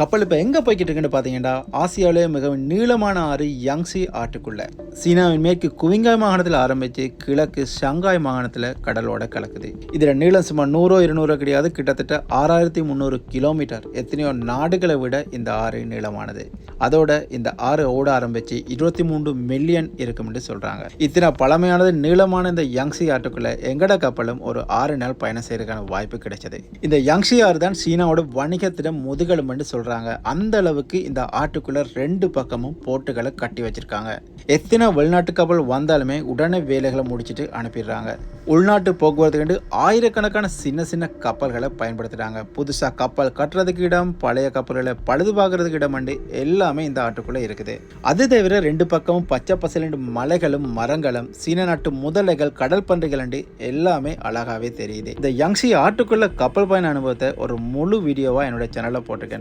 கப்பல் இப்போ எங்கே போய்கிட்டு இருக்குன்னு பார்த்தீங்கன்னா ஆசியாவிலே மிகவும் நீளமான ஆறு யாங்ஸி ஆற்றுக்குள்ள. சீனாவின் மேற்கு குவிங்காய் மாகாணத்தில் ஆரம்பித்து கிழக்கு ஷாங்காய் மாகாணத்தில் கடலோட கலக்குது. இதில் நீளம் சுமார் நூறோ இருநூறோ கிடையாது கிட்டத்தட்ட ஆறாயிரத்தி முந்நூறு கிலோமீட்டர். எத்தனையோ நாடுகளை விட இந்த ஆறு நீளமானது. அதோட இந்த ஆறு ஓட ஆரம்பித்து இருபத்தி மூன்று மில்லியன் இருக்கும் என்று சொல்கிறாங்க இத்தனை பழமையானது நீளமான இந்த யாங்ஸி ஆற்றுக்குள்ள எங்கட கப்பலும் ஒரு ஆறு நாள் பயணம் செய்யறதுக்கான வாய்ப்பு கிடைச்சது. இந்த யாங்ஸி ஆறு தான் சீனாவோட வணிகத்திடம் முதுகெலும்புன்னு சொல்றாங்க. அந்த அளவுக்கு இந்த ஆட்டுக்குள்ள ரெண்டு பக்கமும் போட்டுகளை கட்டி வச்சிருக்காங்க. எத்தனை வெளிநாட்டு கப்பல் வந்தாலுமே உடனே வேலைகளை முடிச்சிட்டு அனுப்பிடுறாங்க. உள்நாட்டு போக்குவரத்துக்கு ஆயிரக்கணக்கான சின்ன சின்ன கப்பல்களை பயன்படுத்துறாங்க. புதுசாக கப்பல் கட்டுறதுக்கு இடம் பழைய கப்பல்களை பழுது பார்க்கறதுக்கு இடம் அண்டு எல்லாமே இந்த ஆட்டுக்குள்ளே இருக்குது. அது தவிர ரெண்டு பக்கமும் பச்சை பசலண்டு மலைகளும் மரங்களும் சீன நாட்டு முதலைகள் கடல் பன்றிகள் அண்டு எல்லாமே அழகாகவே தெரியுது. இந்த யங்ஸி ஆட்டுக்குள்ளே கப்பல் பயண அனுபவத்தை ஒரு முழு வீடியோவாக என்னோட சேனலில் போட்டிருக்கேன்.